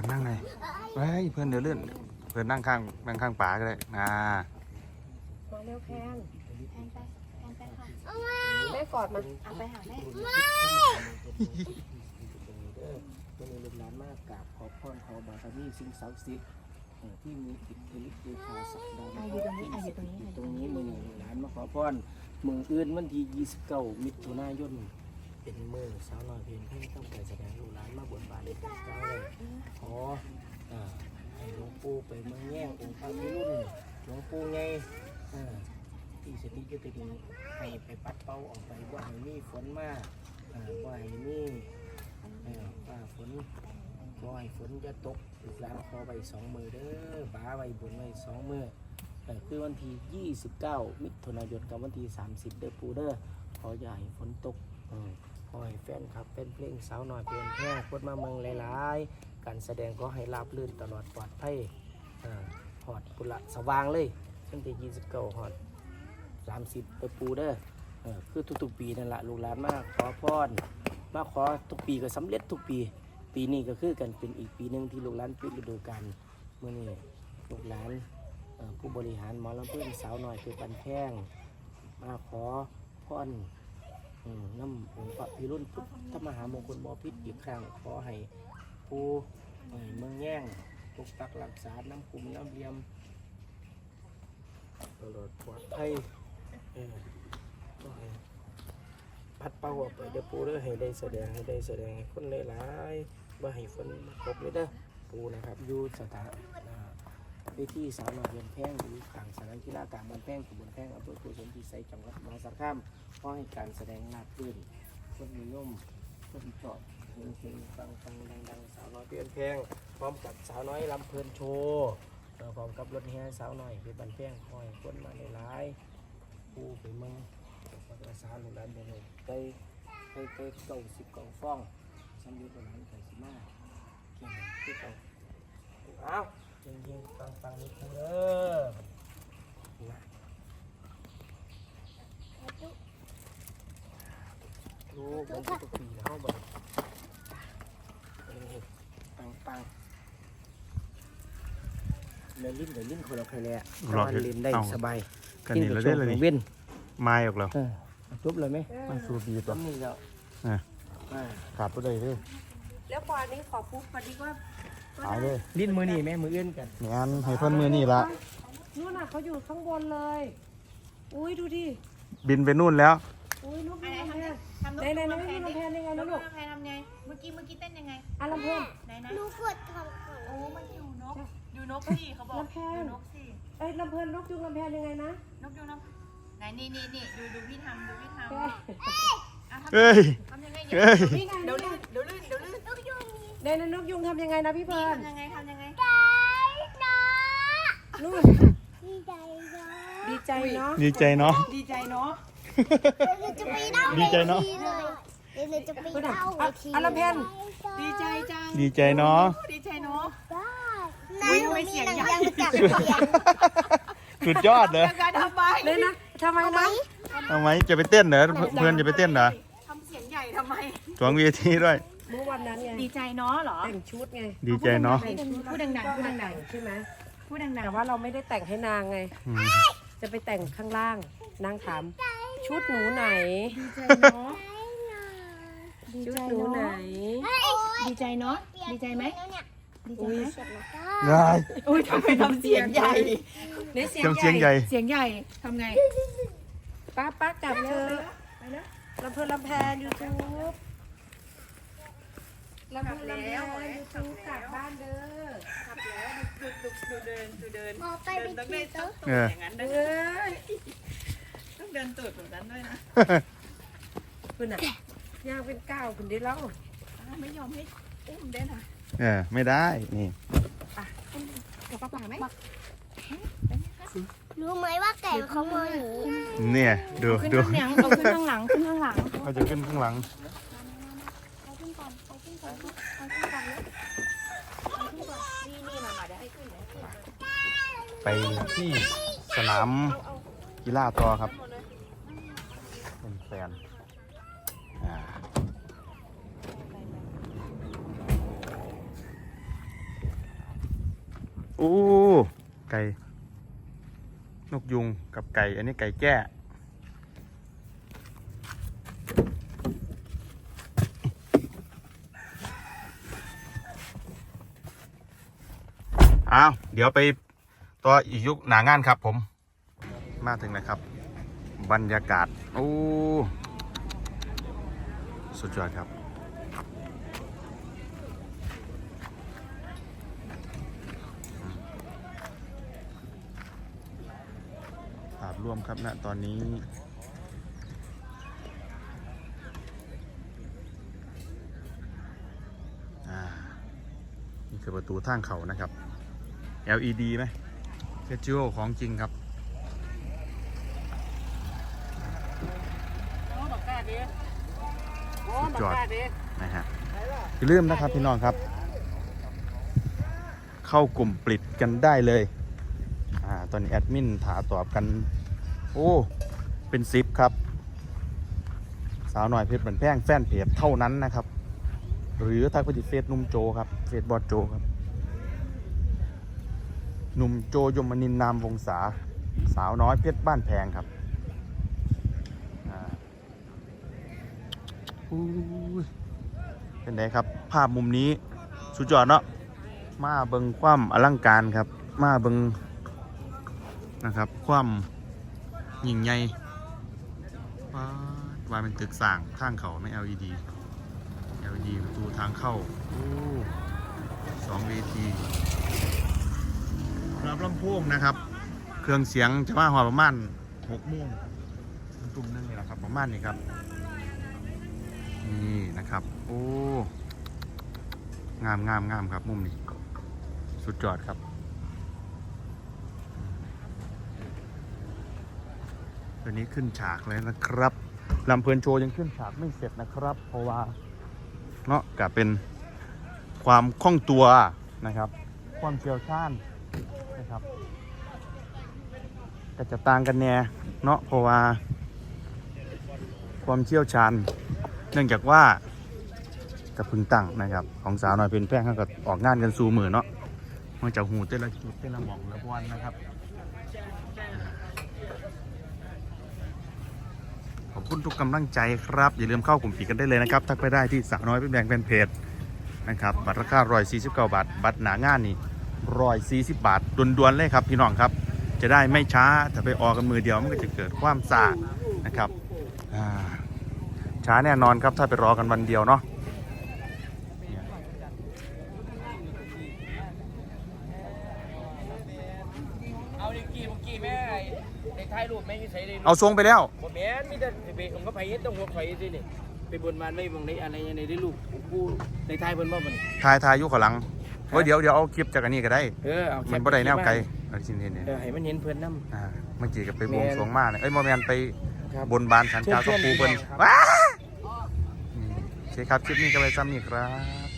พื่อนนั่งไงเฮ้ยเพื่อนเดี๋ยวเลื่อนเพื่อนนั่งข้างนั่งข้างป๋าก็ได้อ่ามาเร็วแพงแพนไปแพนไปค่ะแม่กอดมาเอาไปหาแม่ตัวนี้ลูกหลานมากกราบขอพรขอบารมีสิ่งศักดิ์สิทธิ์เอ่อที่มีอิทธิฤทธิ์เดชาสักดาอะอยู่ตรงนี้อะอยู่ตรงนี้ตรงนี้มือนี้ลูกหลานมาขอพรมืออื่นวันที่29มิถุนายน เป็นมือสาวน้อยเพียงแค่ต้องการแสดงลูกหลานมาบนบานเจ้าเลยขออ่าให้หลวงปู่ไปเมืองแย่งองค์พระพิรุณหลวงปู่ไงอ่าที่สถิตอยู่ตรงนี้ให้ไปปัดเป่าออกไปว่าให้มีฝนมาว่าให้มีเออฟ้าฝนขอให้ฝนจะตกลูกหลานขอไว้สองมือเด้อบาไว้บนไว้สองมือคือวันที่ 29 มิถุนายนกับวันที่ 30 เด้อปูเด้อขออย่าให้ฝนตกเออ ขอให้แฟนครับเป็นเพลงสาวหน่อยเพลงแพร่คนมาเมืองหลายๆ การแสดงก็ให้ราบรื่นตลอดปลอดภัยหอดกุละสว่างเลยวันที่29หอด30เด้อปูเด้ออคือทุกๆปีนั่นแหละลูกหลานมาขอพรมาขอทุกปีก็สำเร็จทุกปี ปีนี้ก็คือกันเป็นอีกปีหนึ่งที่ลูกหลานปิดฤดูกาลเมื่อนี้ลูกหลานผู้บริหารหมอลำเพื่อนสาวหน่อยคือปันแพงมาขอพร น้ำองค์พระพิรุณพุทธมหามงคลบอพิษอีกครั้งขอให้ผู้เมืองแย่งปกปักรักษาน้ำคุมน้ำเลียมตลอดปลอดภัยเออขอให้พัดเป่าออกไปเดี๋ยวปูเด้อให้ได้แสดงให้ได้แสดงให้คนหลายๆว่าให้ฝนมาตกเลยเด้อปูนะครับอยู่สถาน เวทีสาวน้อยเรียนแพงอยู่ข้างสนามกีฬากลางบ้านแพงตำบลแพงอำเภอโกศลพิสัยจังหวัดมหาสารคามขอให้การแสดงนาพื้นคนนิยมคนจอดเฮงเฮงฟังฟังดังดังสาวน้อยเรียนแพงพร้อมกับสาวน้อยลำเพลินโชว์พร้อมกับรถแห่สาวน้อยเป็นบ้านแพงคอยคนมาหลายๆปูไปเมืองภาษาลูกหลานเดี๋ยวนี้ไปไปไปเก้าสิบเก้าฟองสำเร็จลูกหลานไก่สิมาเก่งที่เก่าเอา เก่งเก่งฟังฟังนี่ครูเด้อนะรู้มันทุกปีเข้าบ่ปังปังเล่นลิ้นเดี๋ยวลิ้นคนเราใครแหละเล่นได้สบายกันนี่เราได้เลยกินี่นเว้นไม้ออกแล้วเออจบเลยไหมมันสูบีตัวนี่แล้วอ่าขาดไปเลยด้อแล้วพอนี้ขอปุ๊บพอดีว่า หายเลยลิ้นมือนี่แม่มืออื่นกันแม่นให้เพิ่นมือนี่ละนู่นน่ะเขาอยู่ข้างบนเลย อุ้ยดูดิ บินไปนู่นแล้ว อุ้ยนกอะยูไรงลำทำแพได้นทำนกไหนไหนไหนยูนกยูงลำแพนยังไงนนะกลูยูกงลำแพนทำไง เมื่อกี้เมื่อกี้เต้นยังไง อะลำแพน ไหนนะหนูกดทำก่อนโอ้ มันอยู่นกอยู่นกสิเขาบอกลำแพนอยู่นกสิ เอ้ยลำเพลินนกยูงลำแพนยังไงนะนกยูงลำไหนนี่นี่นี่ดูดูพี่ทำดูพี่ทำเอ้ยอะทำเอ้ย ทำยังไงเอ้ยนี่ไงเดี๋ยวนี่ลื่ไง เดนนกยุงทำยังไงนะพี่เพลินทำยังไงทำยังไงใจนะนู่นดีใจนะดีใจเนาะดีใจเนาะดีใจเนาะเดี๋ยวหนูจะไปเล่าดีใจเนอะวทีเลยเดี๋ยวหนูจะไปเพื่อนอะเล่าเวอะทีอะลำแพนดีใจจังดีใจเนาะดีใจเนาะบ้าอุ๊นายหนูทำไมมีเสียงหนังใหญ่ยางจับเสียงสุดยอดเลยยังไงทำไมเลยนะทำไมนะทำไมจะไปเต้นเหรอเพื่อนจะไปเต้นเหรอทำเสียงใหญ่ทำไมสวงเวทีด้วย เมื่อวันนั้นไงดีใจเนาะเหรอแต่งชุดไงดีใจเนาะแต่งชุดพูดดังๆพูดดังแต่งใช่ไหมๆพูดดังแต่ว่าเราไม่ได้แต่งให้นางไง อืมจะไปแต่งข้างล่าง นางถาม ชุดหนูไหนๆดีใจเนาะดีชุดใจหนูไหน เนาะดีใจเนาะดีใจไหมแล้วเนี่ยดีใจอุ้ยไหมเสร็จแล้วก็ได้ อุ้ยทำไมทำเสียงใหญ่ในเสียงเสียงเสียงใหญ่ เสียงใหญ่ทำไง ป้าป้ากลับเธอะลำเพลินลำแพนยูทูบ ลำเพลินลำแพนยูทูบกลับบ้านเด้อ ขับแล้วดูดูดูเดินดูเดินพอไปเดินไปต้องทีได้โต๊ะต้องตูดอย่างนั้นด้เอวยนะ้ยต้องเดินตูดแบบนั้นด้วยนะคุณอะย่างเป็นก้าวคุณได้แล้วอ้าวไม่ยอมให้อุ้มได้นะเออไม่ได้นี่กับป้าป๋าไหมรู้ไหมว่าไก่เขามองหนูเนี่ยดูขึ้นดูข้างหลังเอาขึ้นข้างหลังขึ้นข้างหลังเขาจะขึ้นข้างหลัง ไปที่สนามกีฬาต่อครับเป็นแฟนอ่าโอ้ไก่ นกยุงกับไก่ อันนี้ไก่แจ้ อ้าวเดี๋ยวไปต่ออีกยุคหนางานครับผม มาถึงนะครับ บรรยากาศ โอ้สุดยอดครับ ภาพรวมครับณตอนนี้นี่คือประตูทางเขานะครับ LED ไหมเฟสติวัลของจริงครับสุดยอดนะฮะอย่าลืมนะครับพี่น้องครับ เข้ากลุ่มปิดกันได้เลยอ่าตอนนี้แอดมินถาตอบกัน โอ้ เป็นซิปครับ สาวหน่อยเพชรบันแพงแฟนเพจเท่านั้นนะครับ หรือทักไปที่เฟซหนุ่มโจครับเฟซบอสโจครับ หนุ่มโจยมนินนามวงศาสาวน้อยเพชรบ้านแพงครับเป็นไงครับ ภาพมุมนี้สุดยอดเนาะมาเบิงความอลังการครับ มาเบิงนะครับ ความยิ่งใหญ่ว้าวายเป็นตึกสร้างข้างเขาไม่ LED LED ประตูทางเข้าสองเวที รับลำโพงนะครับ เครื่องเสียงจะมาหอประมาณหกโมงตุ่มนึงนี่แหละครับ ประมาณนี้ครับ นี่นะครับ โอ้ งามงามงามครับ มุมนี้ สุดยอดครับตัวนี้ขึ้นฉากเลยนะครับลำเพลินโชว์ยังขึ้นฉากไม่เสร็จนะครับ เพราะว่าเนาะก็เป็นความคล่องตัวนะครับ ความเชี่ยวชาญ ครับก็จะต่างกันแน่เนาะเพราะว่า ความเชี่ยวชาญ เนื่องจากว่ากับพึ่งตั้งนะครับ ของสาวน้อยเป็นแพร่งเขาก็ออกงานกันสู่มือเนาะมันจะหูเต้นละจุดเต้นละหมองละวันนะครับขอบคุณทุกกำลังใจครับ อย่าลืมเข้ากลุ่มปิดกันได้เลยนะครับ ทักไปได้ที่สาวน้อยเป็นแบงแฟนเพจนะครับ บัตรราคา149บาท บัตรหนางานนี่ 140 บาทด่วนๆเลยครับพี่น้องครับ จะได้ไม่ช้าถ้าไปออกกันมือเดียวมันก็จะเกิดความซานะครับอ่าช้าแน่นอนครับถ้าไปรอกันวันเดียวเนาะเอาดิกี้เมื่อกี้แม่ไอ้ไอ้ถ่ายรูปแม่อยี่ใส่เลยเอาทรงไปแล้วบ่แม่นมีแต่ไปเบรกผมก็ไปเฮ็ดต้องหัวไฟสินี่ไปบนบานไว้บางในอะไรยังไงได้ลูกกูในถ่ายเพิ่นบ่มันทายทายอยุขางหลัง เฮ้ยเดี๋ยวเดี๋ยวเอาคลิปจากอันนี้ก็ได้ เออเอามัมันบ่ได้แนวไกลเอาจริงๆเนี่ยเออให้มันเห็นเพิ่นนำอ่าเมื่อกี้ก็ไปบวงสรวงมาเนี่ยเอ้ยโมแมนไปครับ บนบานสันกล่าวกับปูเปิ้นครับว้าอืมโอเคครับคลิปนี้ก็ไปซ้ำนี่ครับ